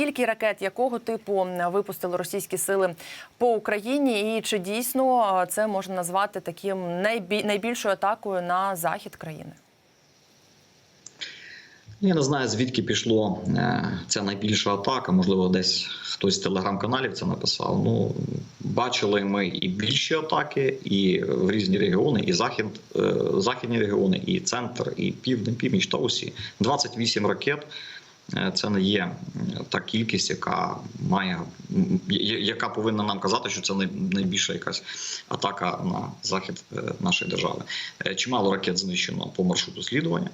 Скільки ракет якого типу випустили російські сили по Україні, і чи дійсно е, це можна назвати таким найбільшою атакою на захід країни? Я не знаю, звідки пішло е, ця найбільша атака. Можливо, десь хтось з телеграм-каналів це написав. Ну бачили ми і більші атаки, і в різні регіони, і захід, е, західні регіони, і центр, і південь, північ та усі 28 ракет. Е, Це не є та кількість, яка має яка повинна нам казати, що це найбільша якась атака на захід е, нашої держави. Е, Чимало ракет знищено по маршруту слідування.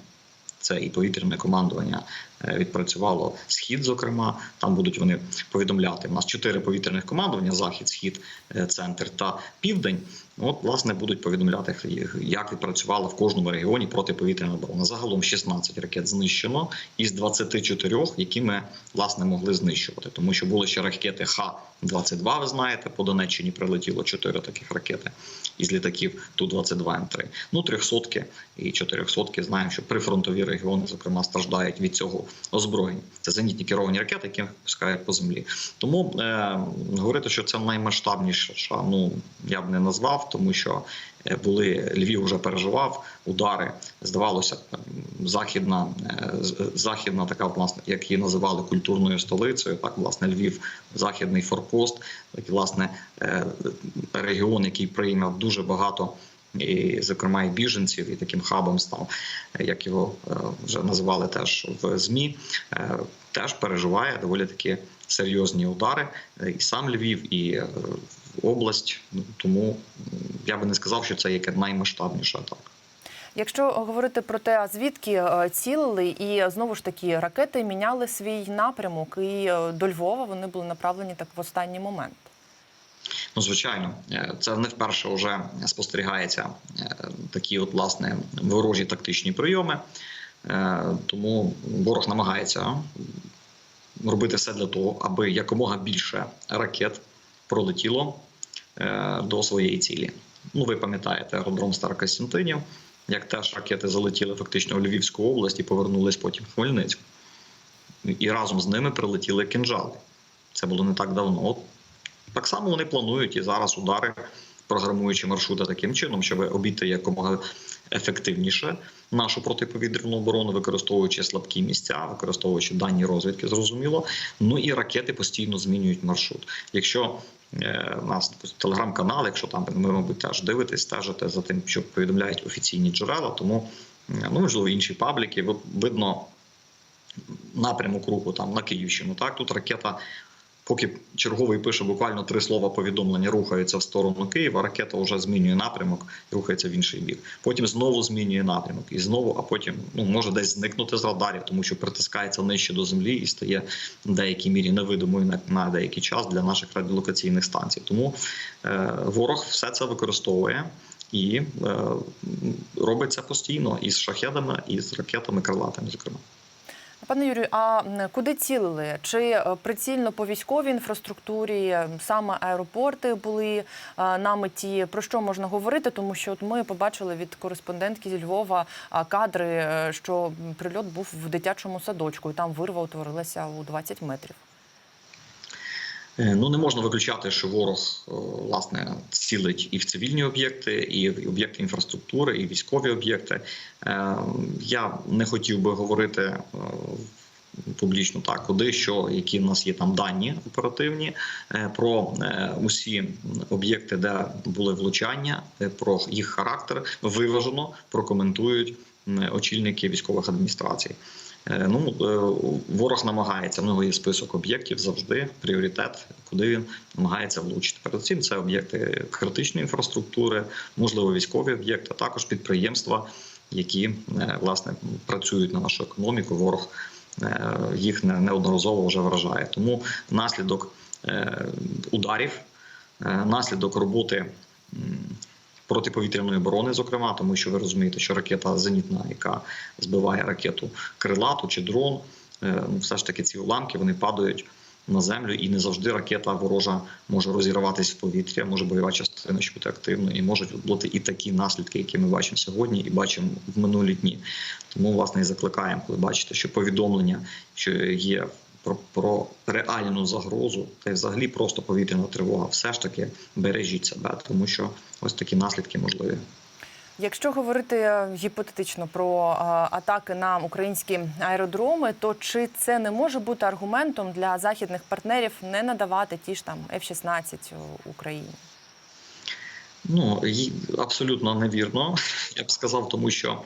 Це і повітряне командування е, відпрацювало схід. Зокрема, там будуть вони повідомляти. У нас чотири повітряних командування: захід, схід, е, центр та південь. От, власне, будуть повідомляти, як відпрацювала в кожному регіоні протиповітряна оборона. Загалом 16 ракет знищено із 24, які ми власне могли знищувати, тому що були ще ракети Х-22, Ви знаєте, по Донеччині прилетіло 4 таких ракети із літаків Ту-22 М3. Ну, 300 і 400 знаємо, що прифронтові регіони, зокрема, страждають від цього озброєння. Це зенітні керовані ракети, які пускають по землі. Тому е, говорити, що це наймасштабніша, ну я б не назвав, тому що е, були Львів вже переживав удари. Здавалося, західна, е, західна така власне, як її називали культурною столицею. Так, власне, Львів, західний форпост, такий власне е, регіон, який прийняв дуже багато. І, зокрема, і біженців, і таким хабом став, е, як його е, вже називали теж в ЗМІ, е, теж переживає доволі таки серйозні удари. Е, І сам Львів, і е, область. Тому я би не сказав, що це яке наймасштабніша атака. Якщо говорити про те, звідки е, цілили, і знову ж таки ракети міняли свій напрямок, і е, до Львова вони були направлені так в останній момент. Ну, звичайно, е, це не вперше вже спостерігається такі, от власне, ворожі тактичні прийоми. Тому ворог намагається робити все для того, аби якомога більше ракет пролетіло до своєї цілі. Ну, ви пам'ятаєте аеродром Старокостянтинів, як теж ракети залетіли фактично в Львівську область і повернулись потім в Хмельницьку. І разом з ними прилетіли кинжали. Це було не так давно. От так само вони планують і зараз удари, програмуючи маршрути таким чином, щоб обійти якомога ефективніше нашу протиповітряну оборону, використовуючи слабкі місця, використовуючи дані розвідки, зрозуміло. Ну і ракети постійно змінюють маршрут. Якщо е, у нас телеграм-канал, якщо там ви, мабуть, теж дивитесь, стежите за тим, що повідомляють офіційні джерела, тому е, ну можливо інші пабліки, ви- видно напрямок руху там на Київщину. Так тут ракета. Поки черговий пише буквально три слова повідомлення, рухається в сторону Києва, ракета вже змінює напрямок і рухається в інший бік. Потім знову змінює напрямок і знову, а потім ну може десь зникнути з радарів, тому що притискається нижче до землі і стає в деякій мірі невидимою на, на деякий час для наших радіолокаційних станцій. Тому е, ворог все це використовує. І е, робить це постійно із шахедами, і з ракетами крилатими, зокрема. Пане Юрію, а куди цілили? Чи е, прицільно по військовій інфраструктурі саме аеропорти були е, на меті? Про що можна говорити? Тому що от ми побачили від кореспондентки зі Львова кадри, е, що прильот був в дитячому садочку, і там вирва утворилася у 20 метрів. Е, Ну не можна виключати, що ворог е, власне цілить і в цивільні об'єкти, і в об'єкти інфраструктури, і військові об'єкти. Е, Я не хотів би говорити публічно так, куди що, які в нас є там дані оперативні про усі об'єкти, де були влучання, про їх характер виважено прокоментують очільники військових адміністрацій. Е, Ну е, ворог намагається. В нього є список об'єктів завжди. Пріоритет, куди він намагається влучити. Передусім, це об'єкти критичної інфраструктури, можливо, військові об'єкти, а також підприємства, які е, власне працюють на нашу економіку. Ворог їх неодноразово вже вражає. Тому наслідок ударів, наслідок роботи. Протиповітряної оборони, зокрема, тому що ви розумієте, що ракета зенітна, яка збиває ракету крилату чи дрон, е, ну все ж таки ці уламки вони падають на землю, і не завжди ракета ворожа може розірватися в повітря, може бойова частина ще бути активною, і можуть бути і такі наслідки, які ми бачимо сьогодні, і бачимо в минулі дні. Тому власне і закликаємо, коли бачите, що повідомлення, що є про, про реальну загрозу, та й взагалі просто повітряна тривога, все ж таки бережіть себе, тому що ось такі наслідки можливі. Якщо говорити е, гіпотетично про е, атаки на українські аеродроми, то чи це не може бути аргументом для західних партнерів не надавати ті ж там F-16 Україні? Ну абсолютно невірно, я б сказав, тому що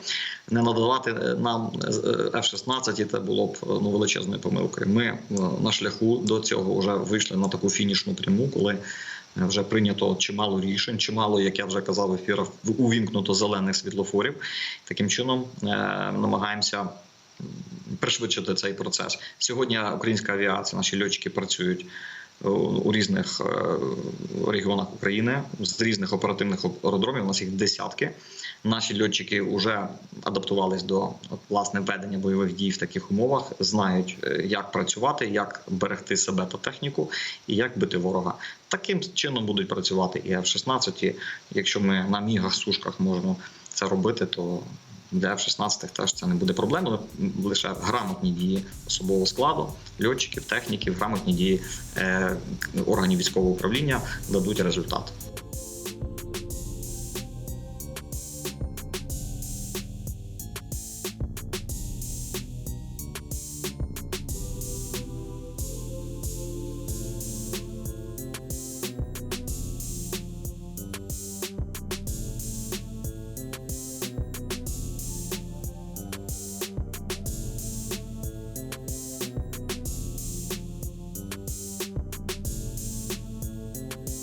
не надавати нам е, F-16 це було б ну величезною помилкою. Ми е, на шляху до цього вже вийшли на таку фінішну пряму, коли е, вже прийнято чимало рішень, чимало, як я вже казав в увімкнуто зелених світлофорів. Таким чином е, намагаємося пришвидшити цей процес. Сьогодні українська авіація, наші льотчики працюють е, у різних е, регіонах України з різних оперативних аеродромів. У нас їх десятки. Наші льотчики вже адаптувались до власне ведення бойових дій в таких умовах, знають, е, як працювати, як берегти себе та техніку і як бити ворога. Таким чином будуть працювати і F-16. Якщо ми на мігах сушках можемо це робити, то для F-16 теж це не буде проблемою. Лише грамотні дії особового складу, льотчиків, техніків, грамотні дії е, органів військового управління дадуть результат.